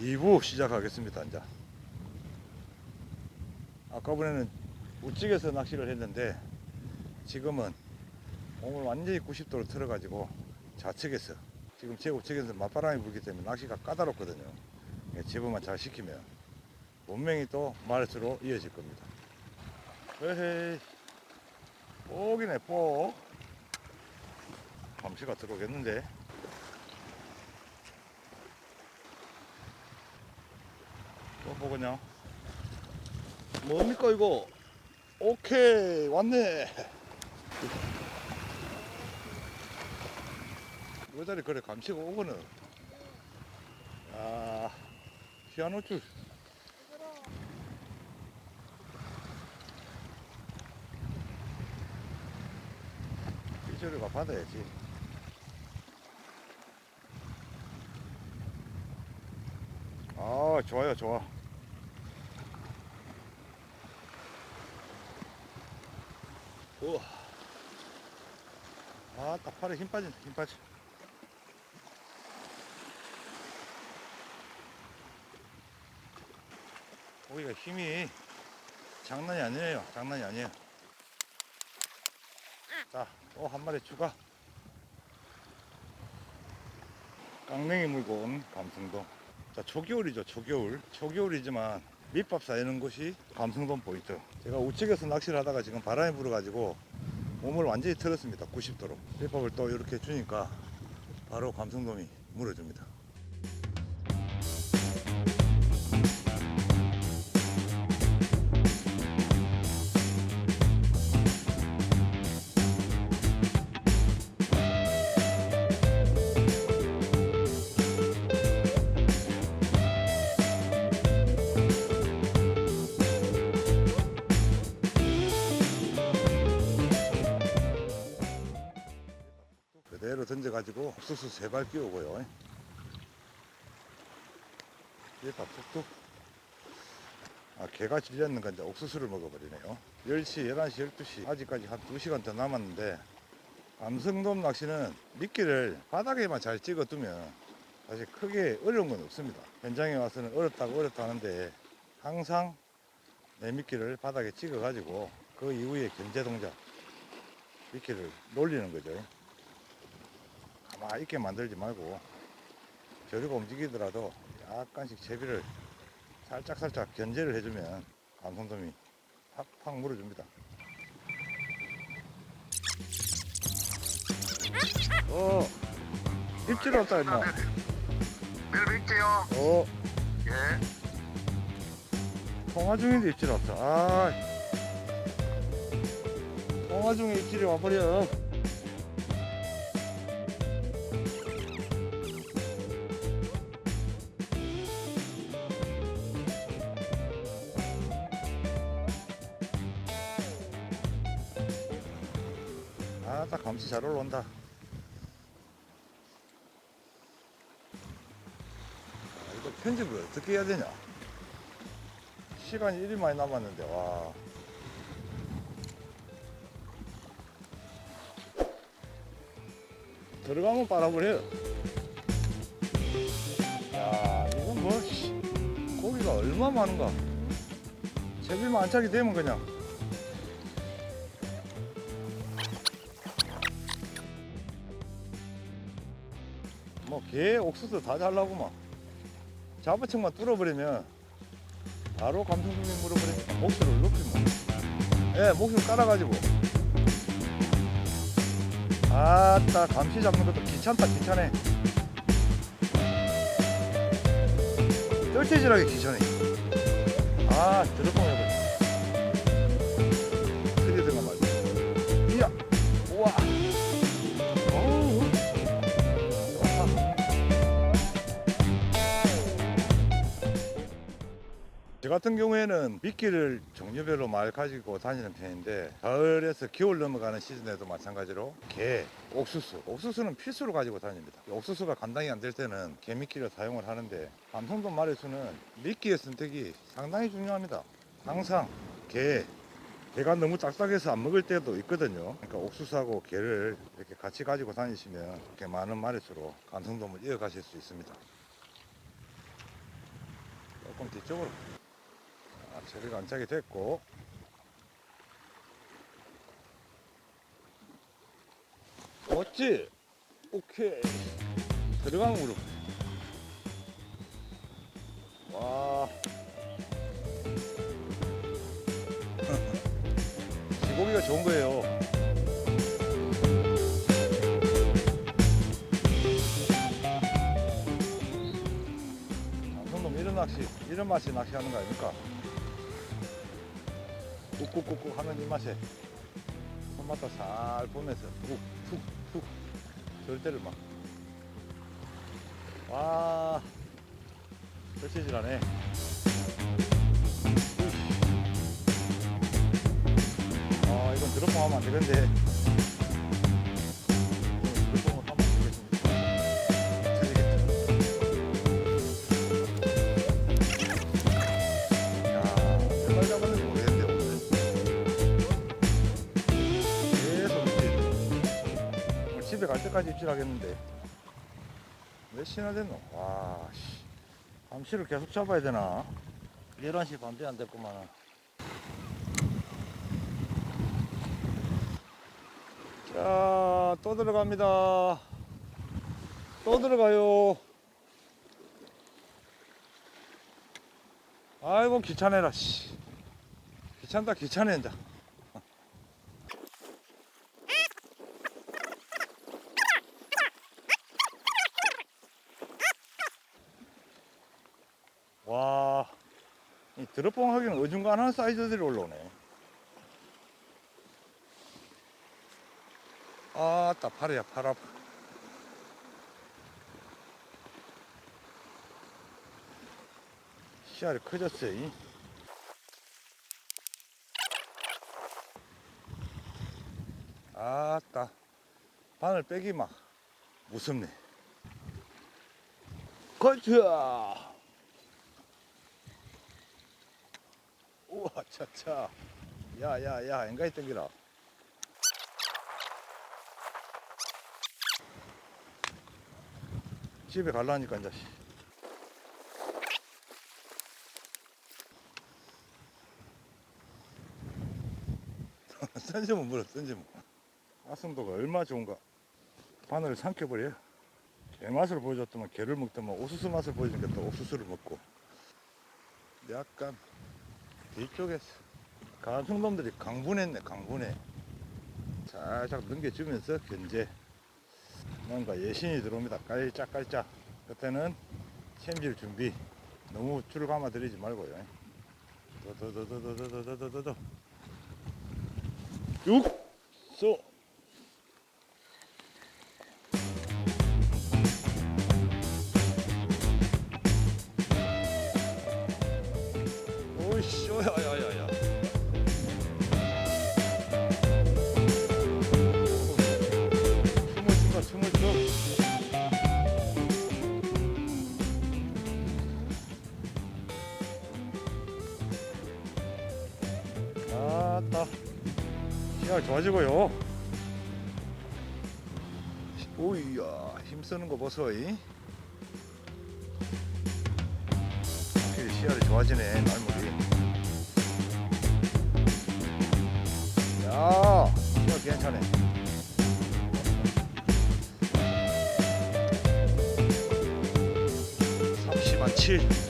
2부 시작하겠습니다. 이제 아까번에는 우측에서 낚시를 했는데 지금은 몸을 완전히 90도로 틀어가지고 좌측에서 지금 제 우측에서 맞바람이 불기 때문에 낚시가 까다롭거든요. 예, 제보만 잘 시키면 분명히 또 마르스로 이어질 겁니다. 에헤이 뽁이네 뽁 감시가 들어오겠는데 또 보거냐 뭡니까 이거? 오케이 왔네. 이 자리 그래 감시가 오거는 아 피아노줄. 일조류가 받아야지. 아 좋아요 좋아 우와. 아 딱 팔에 힘 빠진다 힘 빠져. 고기가 힘이 장난이 아니에요 장난이 아니에요. 자 또 한 마리 추가. 깡냉이 물고 온 감성돔 자 초겨울이죠 초겨울. 초겨울이지만 밑밥 쌓이는 곳이 감성돔 포인트. 제가 우측에서 낚시를 하다가 지금 바람이 불어가지고 몸을 완전히 틀었습니다. 90도로. 밑밥을 또 이렇게 주니까 바로 감성돔이 물어줍니다 가지고 옥수수 세발 끼우고요. 얘다 툭툭. 아, 개가 질렸는 건데 옥수수를 먹어버리네요. 10시, 11시, 12시. 아직까지 한 2시간 더 남았는데, 암성돔 낚시는 미끼를 바닥에만 잘 찍어 두면 사실 크게 어려운 건 없습니다. 현장에 와서는 어렵다고 어렵다 하는데, 항상 내 미끼를 바닥에 찍어 가지고 그 이후에 견제 동작, 미끼를 놀리는 거죠. 가만히 있게 만들지 말고 저리가 움직이더라도 약간씩 제비를 살짝살짝 견제를 해주면 감성돔이 팍팍 물어줍니다. 어, 입질 왔다 임마. 밀릴게요. 어, 예. 통화 중인데 입질 왔다. 아, 통화 중에 입질이 와버려. 감시 잘 올라온다. 아, 이거 편집을 어떻게 해야 되냐? 시간이 이리 많이 남았는데, 와. 들어가면 빨아버려요. 야, 이건 뭐, 씨, 고기가 얼마 많은가. 제비만 안착이 되면 그냥. 뭐, 개, 옥수수 다 잘나구만. 잡어층만 뚫어버리면 바로 감성돔이 물어버리니까 목줄을 높이 뭐. 예, 목줄 깔아가지고. 아따, 감시 잡는 것도 귀찮다, 귀찮네. 쩔째질하게 귀찮네. 아, 드럽고 해버려. 같은 경우에는 미끼를 종류별로 많이 가지고 다니는 편인데 가을에서 겨울 넘어가는 시즌에도 마찬가지로 게, 옥수수. 옥수수는 필수로 가지고 다닙니다. 옥수수가 감당이 안 될 때는 개미끼를 사용을 하는데 감성돔 마리수는 미끼의 선택이 상당히 중요합니다. 항상 게 개가 너무 딱딱해서 안 먹을 때도 있거든요. 그러니까 옥수수하고 게를 이렇게 같이 가지고 다니시면 이렇게 많은 마리수로 감성돔을 이어가실 수 있습니다. 조금 뒤쪽으로. 아, 저리가 안착이 됐고. 멋지? 오케이. 들어간 무릎. 와. 지고기가 좋은 거예요. 방송놈 이런 낚시, 이런 맛이 낚시하는 거 아닙니까? 꾹꾹꾹꾹 하는 이 맛에 손맛도 살 보면서 훅훅훅 절대를 막. 와, 펼치질하네. 아, 이건 드롭봉 하면 안 되는데. 때까지 입질하겠는데. 몇 시나 됐노? 와, 씨. 밤시를 계속 잡아야 되나? 11시 반대 안 됐구만. 자, 또 들어갑니다. 또 들어가요. 아이고, 귀찮아라, 씨. 귀찮다, 귀찮아, 이제. 와, 이 드롭봉 하기는 어중간한 사이즈들이 올라오네. 아따, 팔이야, 팔 아파. 씨알이 커졌어요. 이. 아따, 바늘 빼기 막 무섭네. 건차! 우와, 차차. 야, 야, 야, 앵가이 땡기라. 집에 갈라니까, 이제. 씨. 선지면 물어, 선지면. 아승도가 얼마 좋은가. 바늘을 삼켜버려. 개 맛을 보여줬더만 개를 먹더만 옥수수 맛을 보여주니까 또 옥수수를 먹고. 약간 뒤쪽에서 가성놈들이 강분했네, 강분해. 살짝 넘겨주면서 견제. 뭔가 예신이 들어옵니다. 깔짝깔짝. 그때는 챔질 준비. 너무 줄 감아 들이지 말고요. 더더더더더더더더더더. 육, 소. 시야 좋아지고요. 오이야, 힘쓰는 거 보소, 이. 시야를 좋아지네, 말물이. 야, 시야 괜찮네. 삼십만 칠.